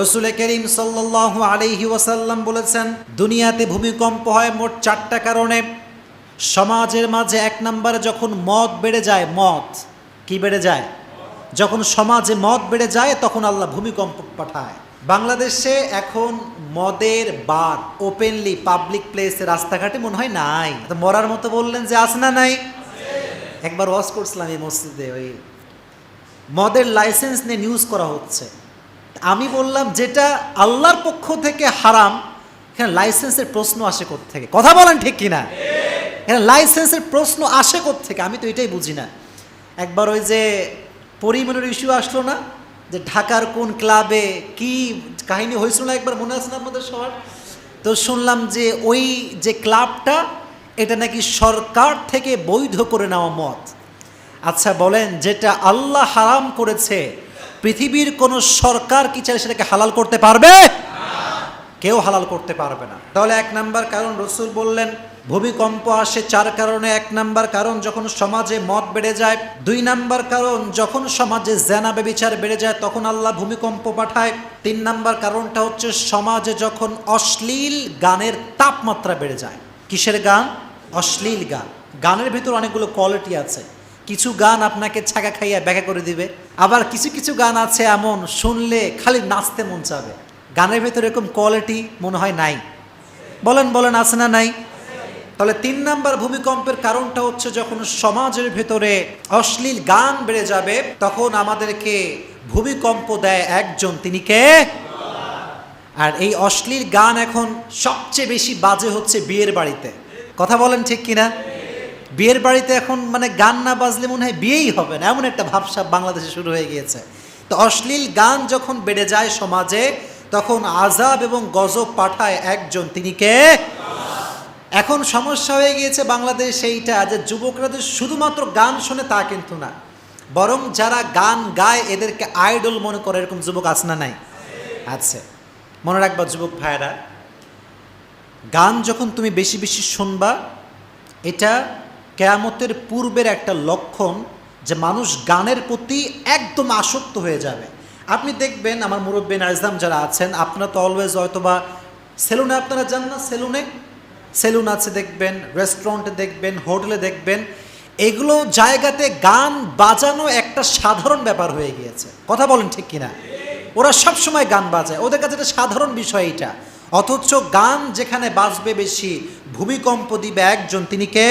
রসুল করিম সাল্লাহ আলাইহি ওয়াসাল্লাম বলেছেন, দুনিয়াতে ভূমিকম্প হয় মোট চারটা কারণে। সমাজের মাঝে এক নম্বরে যখন মদ বেড়ে যায়, মদ কি বেড়ে যায়? যখন সমাজে মদ বেড়ে যায়, তখন আল্লাহ ভূমিকম্প পাঠায়। বাংলাদেশে এখন মদের বার ওপেনলি পাবলিক প্লেসে রাস্তাঘাটে মনে হয় নাই। মরার মতো বললেন যে, আছে না নাই? একবার ওয়াজ করছিলাম এই মসজিদে, ওই মদের লাইসেন্স নিয়ে নিউজ করা হচ্ছে। আমি বললাম যেটা আল্লাহর পক্ষ থেকে হারাম, এখানে লাইসেন্সের প্রশ্ন আসে থেকে কথা বলেন ঠিক কিনা? এখানে লাইসেন্সের প্রশ্ন আসে থেকে আমি তো এটাই বুঝি না। একবার ওই যে পরিমাণের ইস্যু আসলো না, যে ঢাকার কোন ক্লাবে কি কাহিনী হয়েছিল না একবার মনে আছে না আপনাদের সবার? তো শুনলাম যে ওই যে ক্লাবটা এটা নাকি সরকার থেকে বৈধ করে নেওয়া মত। আচ্ছা বলেন যেটা আল্লাহ হারাম করেছে পৃথিবীর কোনো সরকার কি চাইলে সেটাকে হালাল করতে পারবে? কেউ হালাল করতে পারবে না। তাহলে এক নাম্বার কারণ রসুল বললেন, ভূমিকম্প আসে চার কারণে। এক নাম্বার কারণ, যখন সমাজে মদ বেড়ে যায়। দুই নাম্বার কারণ, যখন সমাজে জেনা বেবিচার বেড়ে যায়, তখন আল্লাহ ভূমিকম্প পাঠায়। তিন নাম্বার কারণটা হচ্ছে, সমাজে যখন অশ্লীল গানের তাপমাত্রা বেড়ে যায়। কিসের গান? অশ্লীল গান। গানের ভিতর অনেকগুলো কোয়ালিটি আছে। কিছু গান আপনাকে ছাকা খাইয়া ব্যাখ্যা করে দিবে। আবার কিছু কিছু গান আছে এমন, শুনলে খালি নাচতে মন চাবে। গানের ভেতরে এরকম কোয়ালিটি মনে হয় নাই। বলেন বলেন, আছে না নাই? তাহলে তিন নাম্বার ভূমিকম্পের কারণটা হচ্ছে যখন সমাজের ভেতরে অশ্লীল গান বেড়ে যাবে, তখন আমাদেরকে ভূমিকম্প দেয় একজন, তিনি কে? আর এই অশ্লীল গান এখন সবচেয়ে বেশি বাজে হচ্ছে বিয়ের বাড়িতে। কথা বলেন ঠিক কিনা? বিয়ের বাড়িতে এখন মানে গান না বাজলে মনে হয় বিয়েই হবে না, এমন একটা ভাবসাব বাংলাদেশে শুরু হয়ে গিয়েছে। তো অশ্লীল গান যখন বেড়ে যায় সমাজে, তখন আজাব এবং গজব পাঠায় একজন, তিনি কে? এখন সমস্যা হয়ে গিয়েছে বাংলাদেশ এইটা যে যুবকরা যে শুধুমাত্র গান শোনে তা কিন্তু না, বরং যারা গান গায় এদেরকে আইডল মনে করে এরকম যুবক আছে না নাই? আছে। মনে রাখবা যুবক ভাইরা গান যখন তুমি বেশি বেশি শুনবা, এটা কেয়ামতের পূর্বের একটা লক্ষণ যে মানুষ গানের প্রতি একদম আসক্ত হয়ে যাবে। আপনি দেখবেন আমার মুরব্বী নাজদাম যারা আছেন, আপনারা তো অলওয়েজ হয়তো বা সেলুনে, আপনারা যান না সেলুনে? সেলুন আছে দেখবেন রেস্টুরেন্টে দেখবেন, হোটেলে দেখবেন। এগুলো জায়গাতে গান বাজানো একটা সাধারণ ব্যাপার হয়ে গিয়েছে। কথা বলেন ঠিক কিনা? ওরা সব সময় গান বাজায়। ওদের কাছে একটা সাধারণ বিষয় এটা অথচ গান যেখানে বাজবে বেশি, ভূমিকম্প দিবে একজন, তিনি কে?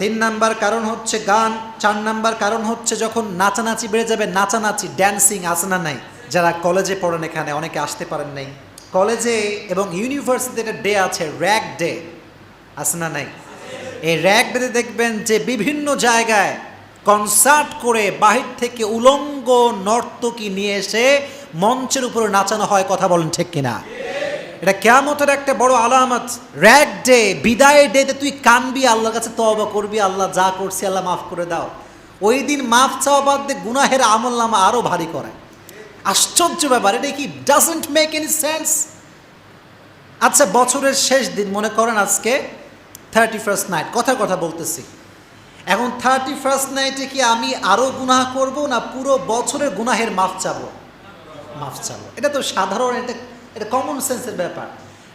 তিন নাম্বার কারণ হচ্ছে গান, চার নাম্বার কারণ হচ্ছে যখন নাচানাচি বেড়ে যাবে, নাচানাচি ড্যান্সিং আছে না নাই? যারা কলেজে পড়েন এখানে, অনেকে আসতে পারেন নাই। কলেজে এবং ইউনিভার্সিটিতে ডে আছে র্যাক ডে আছে না নাই? এই র্যাক ডেতে দেখবেন যে বিভিন্ন জায়গায় কনসার্ট করে বাহির থেকে উলঙ্গ নর্তকী নিয়ে এসে মঞ্চের উপরে নাচানো হয়, কথা বলেন ঠিক কিনা? এটা কেয়ামতের একটা বড় আলামত। র্যাক ডে বিদায় ডেতে তুই কানবি, আল্লাহর কাছে তবা করবি, আল্লাহ যা করছি আল্লাহ মাফ করে দাও। ওই দিন মাফ চাওয়া বাদ দিয়ে গুনাহের আমল নামা আরও ভারী করে। আশ্চর্য ব্যাপার, এটা কি ডাজেন্ট মেক এনি সেন্স আচ্ছা বছরের শেষ দিন, মনে করেন আজকে থার্টি ফার্স্ট নাইট কথা কথা বলতেছি। এখন থার্টি ফার্স্ট নাইটে কি আমি আরও গুনাহ করব না পুরো বছরের গুনাহের মাফ চাবো? মাফ চাবো। এটা তো সাধারণ এটা এটা কমন সেন্সের ব্যাপার।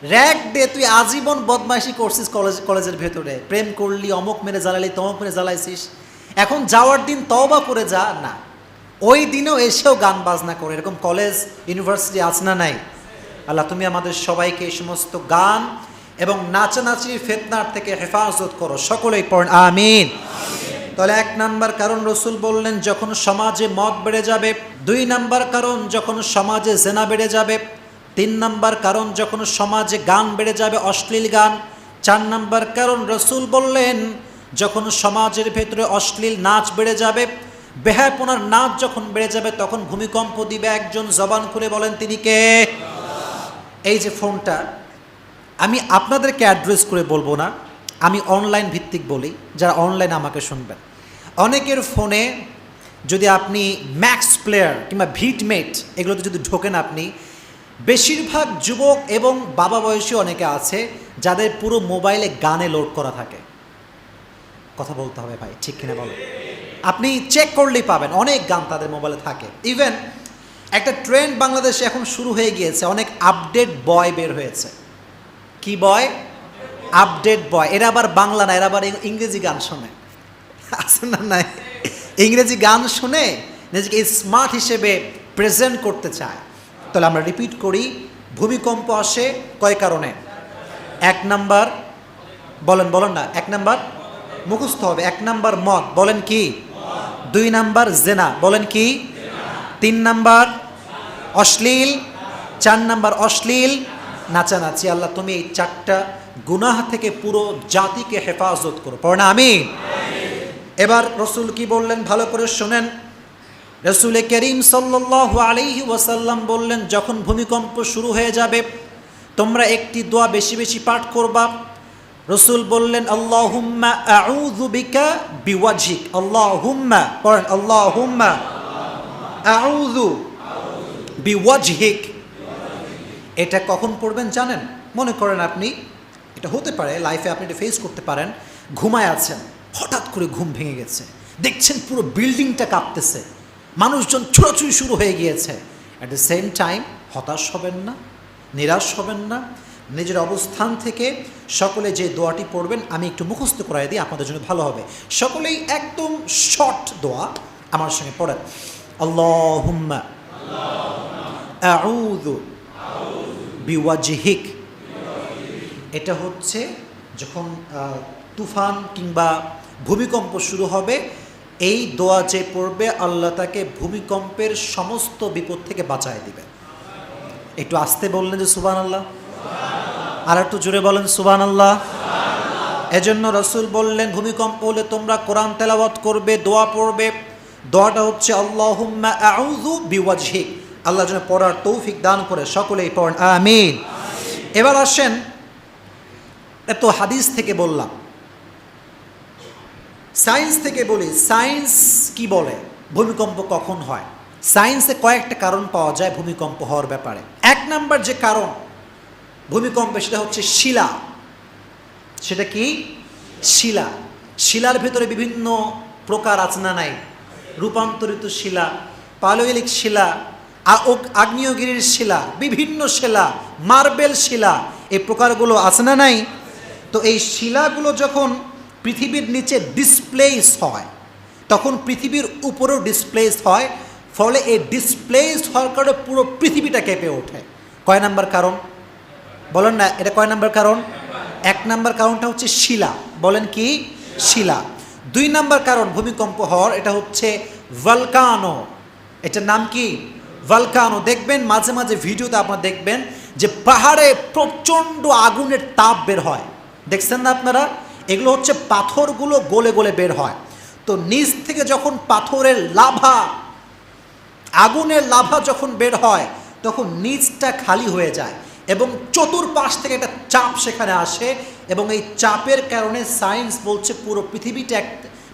র্যাক ডে তুই আজীবন বদমাইশি করছিস কলেজ কলেজের ভেতরে। প্রেম করলি, অমক মেরে জ্বালালি, তমক মেরে জ্বালাইছিস। এখন যাওয়ার দিন তওবা করে যা, না। ওই দিনেও এসেও গান বাজনা করে। এরকম কলেজ ইউনিভার্সিটি আছে না নাই। আল্লাহ, তুমি আমাদের সবাইকে এই সমস্ত গান এবং নাচানাচির ফেতনার থেকে হেফাজত করো। সকলেই পড়েন, আমিন। তাহলে এক নাম্বার কারণ রসুল বললেন, যখন সমাজে মদ বেড়ে যাবে, দুই নাম্বার কারণ যখন সমাজে জেনা বেড়ে যাবে তিন নাম্বার কারণ, যখন সমাজে গান বেড়ে যাবে, অশ্লীল গান, চার নাম্বার কারণ, রসুল বললেন, যখন সমাজের ভেতরে অশ্লীল নাচ বেড়ে যাবে, বেহায়পনার নাচ যখন বেড়ে যাবে, তখন ভূমিকম্প দিবে একজন জবান করে বলেন, তিনি কে? এই যে ফোনটা, আমি আপনাদেরকে অ্যাড্রেস করে বলব না, আমি অনলাইন ভিত্তিক বলি, যারা অনলাইন আমাকে শুনবেন। অনেকের ফোনে যদি আপনি ম্যাক্স প্লেয়ার কিংবা ভিটমেট, এগুলোতে যদি ঢোকেন আপনি বেশিরভাগ যুবক এবং বাবা বয়সী অনেকে আছে যাদের পুরো মোবাইলে গানে লোড করা থাকে। কথা বলতে হবে ভাই, ঠিক কিনা বলো? আপনি চেক করলেই পাবেন, অনেক গান তাদের মোবাইলে থাকে। ইভেন একটা ট্রেন্ড বাংলাদেশে এখন শুরু হয়ে গিয়েছে, অনেক আপডেট বয় বের হয়েছে। কি বয় আপডেট বয় এরা আবার বাংলা না, এরা আবার ইংরেজি গান শোনে। আছে না নাই? ইংরেজি গান শুনে নিজেকে স্মার্ট হিসেবে প্রেজেন্ট করতে চায়। তাহলে আমরা রিপিট করি, ভূমিকম্প আসে কয় কারণে? এক নাম্বার, বলেন বলেন না, এক নাম্বার মুখস্থ হবে, এক নাম্বার মদ, বলেন কি? দুই নাম্বার জেনা, বলেন কি? তিন নাম্বার অশ্লীল, চার নাম্বার অশ্লীল, নাচানাচি। আল্লাহ, তুমি এই চারটা গুনাহ থেকে পুরো জাতিকে হেফাজত করো। পড় না আমি এবার রসুল কি বললেন? ভালো করে শোনেন। রসুল করিম সাল্লাল্লাহু আলাইহি ওয়াসাল্লাম বললেন, যখন ভূমিকম্প শুরু হয়ে যাবে, তোমরা একটি দোয়া বেশি বেশি পাঠ করবা। রসুল বললেন, আল্লাহুম্মা আউযু বিকা বিওয়াজহিক। আল্লাহুম্মা পড়েন, আল্লাহুম্মা আউযু বিওয়াজহিক। এটা কখন পড়বেন জানেন? মনে করেন আপনি, এটা হতে পারে, লাইফে আপনি এটা ফেস করতে পারেন, ঘুমায় আছেন, হঠাৎ করে ঘুম ভেঙে গেছে, দেখছেন পুরো বিল্ডিংটা কাঁপতেছে। মানুষজন ছোড়াছুড়ি শুরু হয়ে গিয়েছে। অ্যাট দ্য সেম টাইম হতাশ হবেন না, নিরাশ হবেন না, নিজের অবস্থান থেকে সকলে যে দোয়াটি পড়বেন, আমি একটু মুখস্থ করাই দিই, আপনাদের জন্য ভালো হবে। সকলেই একদম শর্ট দোয়া আমার সঙ্গে পড়েন। আল্লাহুম্মা, আউযু এটা হচ্ছে যখন তুফান কিংবা ভূমিকম্প শুরু হবে এই দোয়া যে পড়বে, আল্লাহ তাকে ভূমিকম্পের সমস্ত বিপদ থেকে বাঁচায় দিবে। একটু আসতে বললেন যে সুবান আল্লাহ আর একটু জোরে বলেন সুবান আল্লাহ এজন্য রসুল বললেন, ভূমিকম্প হলে তোমরা কোরআন তেলাওয়াত করবে, দোয়া পড়বে। দোয়াটা হচ্ছে, আল্লাহুম্মা আউযু বিওয়াজহিক। আল্লাহ যেন পড়ার তৌফিক দান করে, সকলেই পড়েন, আমিন। এবার আসেন, এত হাদিস থেকে বললাম। সায়েন্স থেকে বলি সায়েন্স কি বলে? ভূমিকম্প কখন হয়? সায়েন্সে কয়েকটা কারণ পাওয়া যায় ভূমিকম্প হওয়ার ব্যাপারে। এক নাম্বার যে কারণ ভূমিকম্পে সেটা হচ্ছে শিলা। সেটা কি? শিলা। শিলার ভেতরে বিভিন্ন প্রকার আছে না নাই? রূপান্তরিত শিলা পালয়লিক শিলা আগ্নেয়গিরির শিলা, বিভিন্ন শিলা, মার্বেল শিলা এই প্রকারগুলো আছে না নাই? তো এই শিলাগুলো যখন পৃথিবীর নিচে ডিসপ্লেস হয়। তখন পৃথিবীর উপরেও ডিসপ্লেস হয়, ফলে এই ডিসপ্লেস হওয়ার কারণে পুরো পৃথিবীটা কেঁপে ওঠে। কয় নাম্বার কারণ? বলেন না, এটা কয় নাম্বার কারণ? এক নাম্বার কারণটা হচ্ছে শিলা। বলেন কি? শিলা। দুই নাম্বার কারণ ভূমিকম্প হওয়ার, এটা হচ্ছে ভলকানো এটার নাম কি? ভলকানো দেখবেন, মাঝে মাঝে ভিডিওতে আপনারা দেখবেন যে পাহাড়ে প্রচণ্ড আগুনের তাপ বের হয়। দেখছেন না আপনারা? এগুলো হচ্ছে পাথরগুলো গলে গলে বের হয়। তো নিচ থেকে যখন পাথরের লাভা, আগুনের লাভা যখন বের হয়, তখন নিচটা খালি হয়ে যায় এবং চতুর্পাশ থেকে একটা চাপ সেখানে আসে এবং এই চাপের কারণে সায়েন্স বলছে পুরো পৃথিবীটা এক,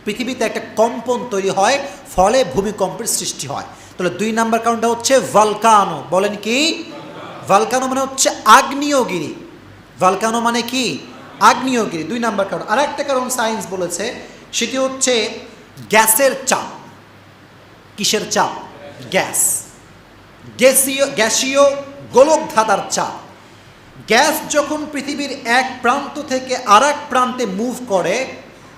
পৃথিবীতে একটা কম্পন তৈরি হয়, ফলে ভূমিকম্পের সৃষ্টি হয়। তাহলে দুই নাম্বার কারণটা হচ্ছে ভালকানো। বলেন কি? ভালকানো মানে হচ্ছে আগ্নেয়গিরি। ভালকানো মানে কি? আগ্নেয়গিরি, দুই নাম্বার কারণ। আর একটা কারণ সায়েন্স বলেছে, সেটি হচ্ছে গ্যাসের চাপ। কিসের চাপ? গ্যাস। গ্যাসীয় গ্যাসীয় গোলক ধাঁধার চাপ। গ্যাস যখন পৃথিবীর এক প্রান্ত থেকে আর প্রান্তে মুভ করে,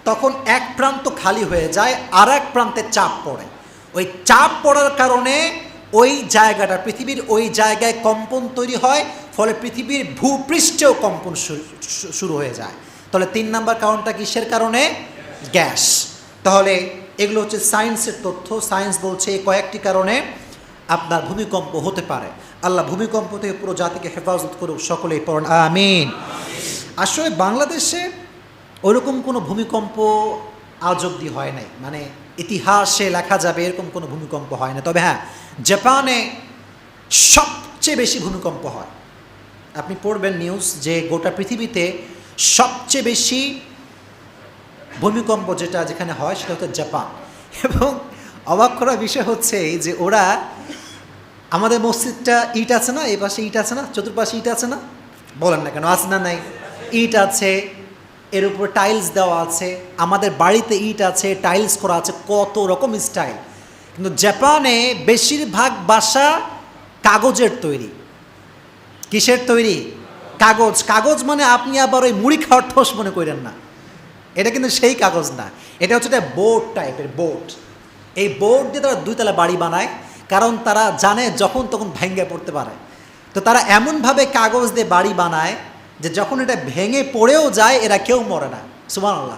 তখন এক প্রান্ত খালি হয়ে যায় আর এক প্রান্তে চাপ পড়ে। ওই চাপ পড়ার কারণে ওই জায়গাটা, পৃথিবীর ওই জায়গায় কম্পন তৈরি হয় ফলে পৃথিবীর ভূপৃষ্ঠেও কম্পন শুরু হয়ে যায়। তাহলে তিন নাম্বার কারণটা কিসের কারণে? গ্যাস। তাহলে এগুলো হচ্ছে সায়েন্সের তথ্য। সায়েন্স বলছে এই কয়েকটি কারণে আপনার ভূমিকম্প হতে পারে। আল্লাহ ভূমিকম্প থেকে পুরো জাতিকে হেফাজত করুক, সকলেই পড়েন। আমিন। আসলে বাংলাদেশে ওরকম কোনো ভূমিকম্প আজ অব্দি হয় নাই। মানে ইতিহাসে লেখা যাবে এরকম কোনো ভূমিকম্প হয় না তবে হ্যাঁ জাপানে সবচেয়ে বেশি ভূমিকম্প হয়। আপনি পড়বেন নিউজ যে গোটা পৃথিবীতে সবচেয়ে বেশি ভূমিকম্প যেটা যেখানে হয়, সেটা হচ্ছে জাপান। এবং অবাক করা বিষয় হচ্ছে এই যে ওরা আমাদের মসজিদটা ইট আছে না? এই পাশে ইট আছে না? চতুর্পাশে ইট আছে না? বলেন না কেন, আছে না নাই? ইট আছে, এর উপর টাইলস দেওয়া আছে, আমাদের বাড়িতে ইট আছে, টাইলস করা আছে, কত রকম স্টাইল। কিন্তু জাপানে বেশিরভাগ বাসা কাগজের তৈরি। কিসের তৈরি? কাগজ। কাগজ মানে আপনি আবার ওই মুড়ি খাওয়ার ঠোস মনে করেন না। এটা কিন্তু সেই কাগজ না। এটা হচ্ছে একটা বোর্ড টাইপের বোর্ড। এই বোর্ড দিয়ে তারা দুইতলা বাড়ি বানায়, কারণ তারা জানে যখন তখন ভেঙে পড়তে পারে। তো তারা এমনভাবে কাগজ দিয়ে বাড়ি বানায় যে যখন এটা ভেঙে পড়েও যায়, এরা কেউ মরে না। সুমান আল্লাহ